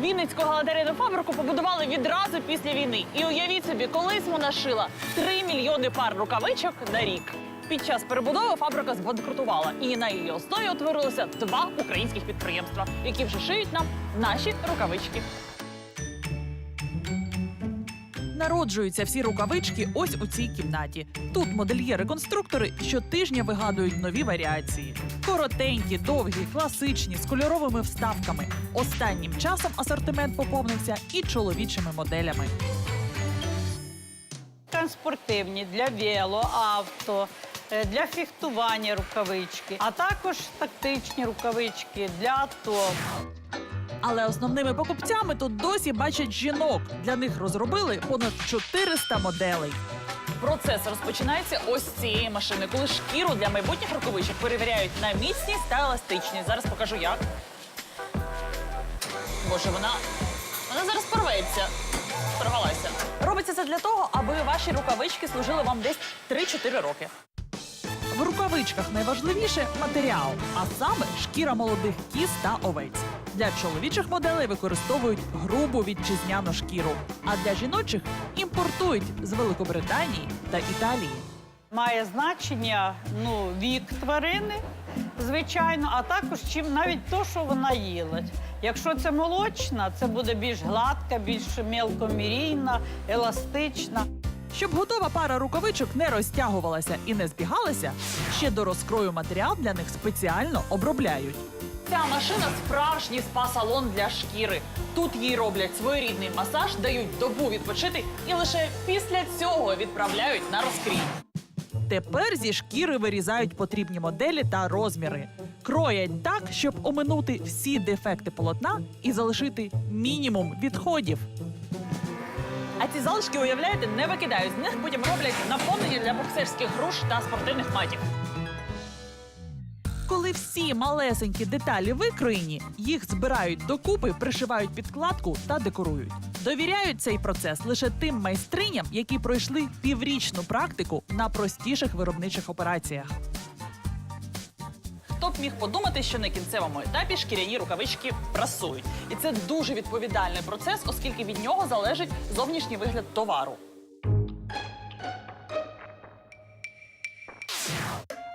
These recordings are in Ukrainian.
Вінницьку галантерейну фабрику побудували відразу після війни. І уявіть собі, колись вона шила 3 мільйони пар рукавичок на рік. Під час перебудови фабрика збанкрутувала, і на її основі утворилося два українських підприємства, які вже шиють нам наші рукавички. Народжуються всі рукавички ось у цій кімнаті. Тут модельєри-конструктори щотижня вигадують нові варіації: коротенькі, довгі, класичні, з кольоровими вставками. Останнім часом асортимент поповнився і чоловічими моделями. Транспортивні для вело, авто, е, для фехтування рукавички, а також тактичні рукавички для АТО. Але основними покупцями тут досі бачать жінок. Для них розробили понад 400 моделей. Процес розпочинається ось з цієї машини, коли шкіру для майбутніх рукавичок перевіряють на міцність та еластичність. Зараз покажу як. Боже, вона, вона зараз порветься. Порвалася. Робиться це для того, аби ваші рукавички служили вам десь 3-4 роки. В рукавичках найважливіше матеріал, а саме шкіра молодих кіз та овець. Для чоловічих моделей використовують грубу вітчизняну шкіру, а для жіночих імпортують з Великобританії та Італії. Має значення ну, вік тварини, звичайно, а також чим навіть то, що вона їла. Якщо це молочна, це буде більш гладка, більш мелкомірійна, еластична. Щоб готова пара рукавичок не розтягувалася і не збігалася, ще до розкрою матеріал для них спеціально обробляють. Ця машина справжній спа-салон для шкіри. Тут їй роблять своєрідний масаж, дають добу відпочити і лише після цього відправляють на розкрій. Тепер зі шкіри вирізають потрібні моделі та розміри. Кроять так, щоб оминути всі дефекти полотна і залишити мінімум відходів. А ці залишки, уявляєте, не викидають. З них потім роблять наповнення для боксерських груш та спортивних матів. Коли всі малесенькі деталі викроєні, їх збирають докупи, пришивають підкладку та декорують. Довіряють цей процес лише тим майстриням, які пройшли піврічну практику на простіших виробничих операціях. Хто б міг подумати, що на кінцевому етапі шкіряні рукавички прасують. І це дуже відповідальний процес, оскільки від нього залежить зовнішній вигляд товару.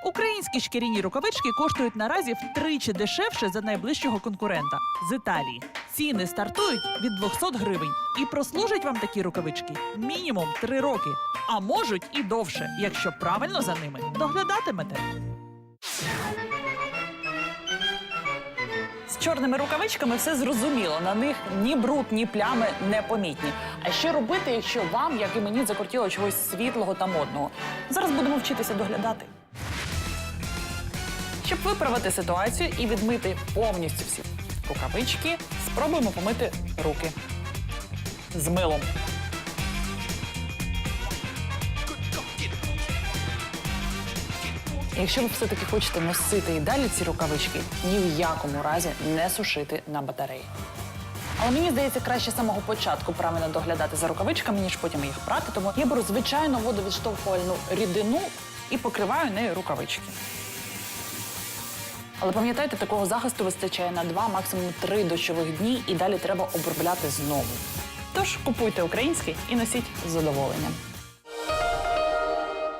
Українські шкіряні рукавички коштують наразі втричі дешевше за найближчого конкурента з Італії. Ціни стартують від 200 гривень і прослужать вам такі рукавички мінімум 3 роки, а можуть і довше, якщо правильно за ними доглядатимете. З чорними рукавичками все зрозуміло. На них ні бруд, ні плями не помітні. А що робити, якщо вам, як і мені, закортіло чогось світлого та модного? Зараз будемо вчитися доглядати. Щоб виправити ситуацію і відмити повністю всі рукавички, спробуємо помити руки з милом. Якщо ви все-таки хочете носити і далі ці рукавички, ні в якому разі не сушити на батареї. Але мені здається, краще з самого початку правильно доглядати за рукавичками, ніж потім їх прати. Тому я беру звичайну водовідштовхувальну рідину і покриваю нею рукавички. Але пам'ятайте, такого захисту вистачає на два, максимум три дощових дні, і далі треба обробляти знову. Тож купуйте український і носіть з задоволенням.